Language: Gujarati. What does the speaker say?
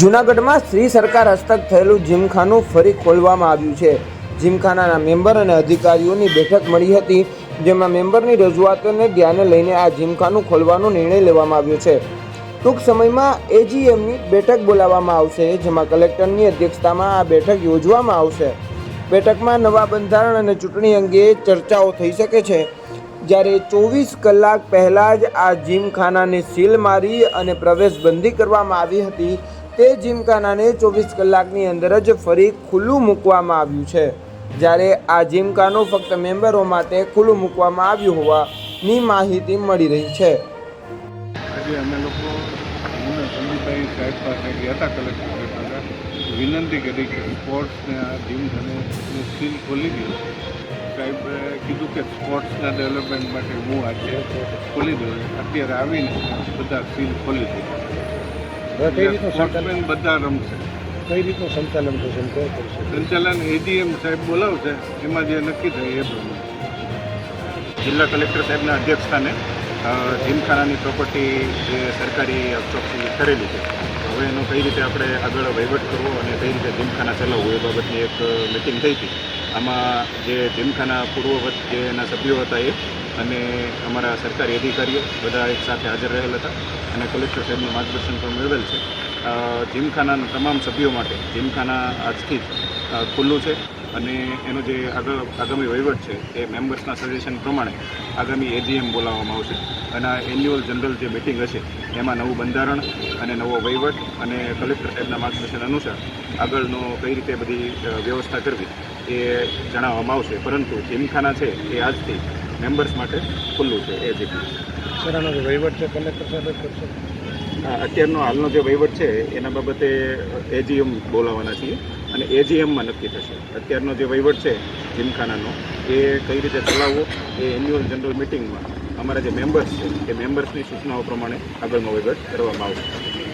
જૂનાગઢમાં શ્રી સરકાર હસ્તક થયેલું જીમખાનું ફરી ખોલવામાં આવ્યું છે. જીમખાનાના મેમ્બર અને અધિકારીઓની બેઠક મળી હતી, જેમાં મેમ્બરની રજૂઆતોને ધ્યાને લઈને આ જીમખાનું ખોલવાનો નિર્ણય લેવામાં આવ્યો છે. ટૂંક સમયમાં એજીએમની બેઠક બોલાવવામાં આવશે, જેમાં કલેક્ટરની અધ્યક્ષતામાં આ બેઠક યોજવામાં આવશે. બેઠકમાં નવા બંધારણ અને ચૂંટણી અંગે ચર્ચાઓ થઈ શકે છે. જ્યારે ચોવીસ કલાક પહેલાં જ આ જીમખાનાને સીલ મારી અને પ્રવેશબંધી કરવામાં આવી હતી તે જીમખાનાને ચોવીસ કલાકની અંદર જ ફરી ખુલ્લું મૂકવામાં આવ્યું છે. જ્યારે આ જીમખાનું ફક્ત મેમ્બરો માટે ખુલ્લું મૂકવામાં આવ્યું હોવાની માહિતી મળી રહી છે. અમે લોકો સંદીપભાઈ સાહેબ પાસે ગયા હતા કલેક્ટર વિનંતી કરી કે સ્પોર્ટ્સને આ જીમ સ્કીલ ખોલી દો. સાહેબે કીધું કે સ્પોર્ટ્સના ડેવલપમેન્ટ માટે હું આજે ખોલી દઉં. અત્યારે આવીને બધા સીલ ખોલી હવે કઈ રીતનું દઉં બધા રમશે. કઈ રીતનું સંચાલન થશે સંચાલન એડીએમ સાહેબ બોલાવશે એમાં જે નક્કી થાય એ પ્રમાણે જિલ્લા કલેક્ટર સાહેબના અધ્યક્ષસ્થાને જીમખાનાની પ્રોપર્ટી જે સરકારી ચોકસી કરેલી છે. હવે એનો કઈ રીતે આપણે આગળ વહીવટ કરવો અને કઈ રીતે જીમખાના ચલાવવું એ બાબતની એક મિટિંગ થઈ હતી. આમાં જે જીમખાના પૂર્વવત જે એના સભ્યો હતા એ અને અમારા સરકારી અધિકારીઓ બધા એક સાથે હાજર રહેલ હતા અને કલેક્ટર સાહેબનું માર્ગદર્શન પણ મેળવેલ છે. જીમખાનાના તમામ સભ્યો માટે, જીમખાના આજથી જ ખુલ્લું છે અને એનો જે આગળ, આગામી વહીવટ છે એ મેમ્બર્સના સજેશન પ્રમાણે આગામી એજીએમ બોલાવવામાં આવશે અને આ એન્યુઅલ જનરલ જે મિટિંગ હશે એમાં નવું બંધારણ અને નવો વહીવટ અને કલેક્ટર સાહેબના માર્ગદર્શન અનુસાર આગળનો કઈ રીતે બધી વ્યવસ્થા કરવી એ જણાવવામાં આવશે. પરંતુ જીમખાના છે એ આજથી મેમ્બર્સ માટે ખુલ્લું છે એ જગ્યાએ સર આનો જે વહીવટ છે કલેક્ટર સાહેબ કરશે? અત્યારનો હાલનો જે વહીવટ છે એના બાબતે એજીએમ બોલાવવાના છીએ અને એજીએમમાં નક્કી થશે. અત્યારનો જે વહીવટ છે જીમખાનાનો એ કઈ રીતે ચલાવવો એ એન્યુઅલ જનરલ મિટિંગમાં અમારા જે મેમ્બર્સ છે એ મેમ્બર્સની સૂચનાઓ પ્રમાણે આગળનો વહીવટ કરવામાં આવશે.